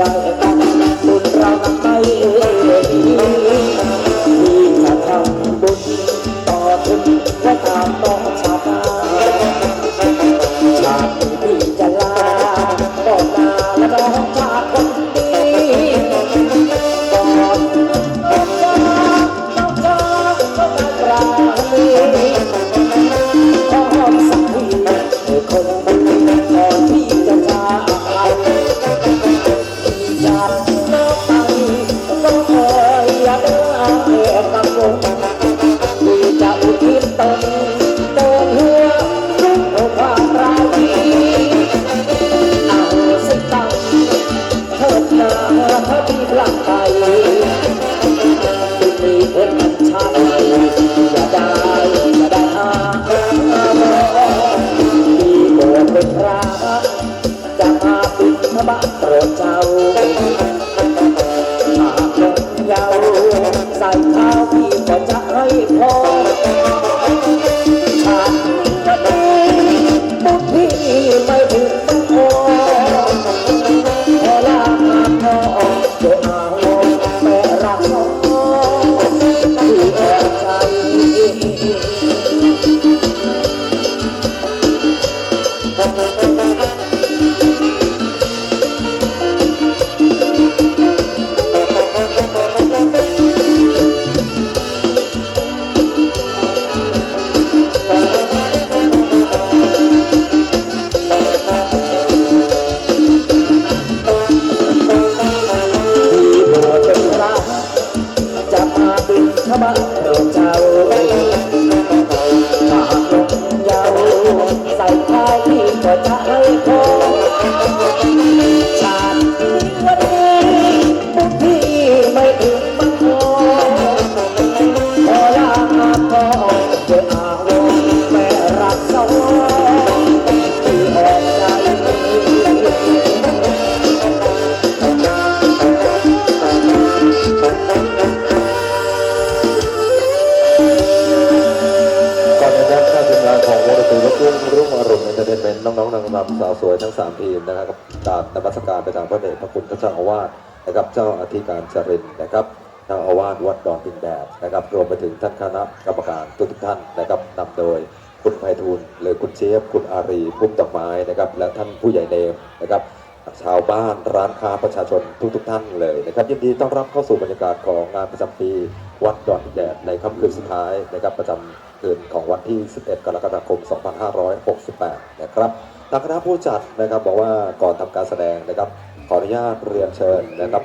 ไพระจะมาปิดพระบาทโปรดเจ้า ขบาโปรดเจ้า นต์น้องๆนางรำสาวสวยทั้ง 3 ทีมนะครับกราบนมัสการไปทางพระเดชพระคุณท่านเจ้าอาวาสนะครับเจ้าอธิการจรินนะครับเจ้าอาวาสวัดดอนดินแดดนะครับรวมไปถึงท่านคณะกรรมการทุกท่านนะครับนำโดยคุณไพฑูรย์หรือคุณเชฟคุณอารีพุ่มดอกไม้นะครับและท่านผู้ใหญ่เนมนะครับชาวบ้านร้านค้าประชาชนทุกๆท่านเลยนะครับยินดีต้อนรับเข้าสู่บรรยากาศของงานประจำปีวัดดอนดินแดดในค่ำคืนสุดท้ายนะครับประจำคืนของวันที่ 11 กรกฎาคม 2568 นะครับ ทางคณะผู้จัดนะครับบอกว่าก่อนทำการแสดงนะครับขออนุญาตเรียนเชิญนะครับ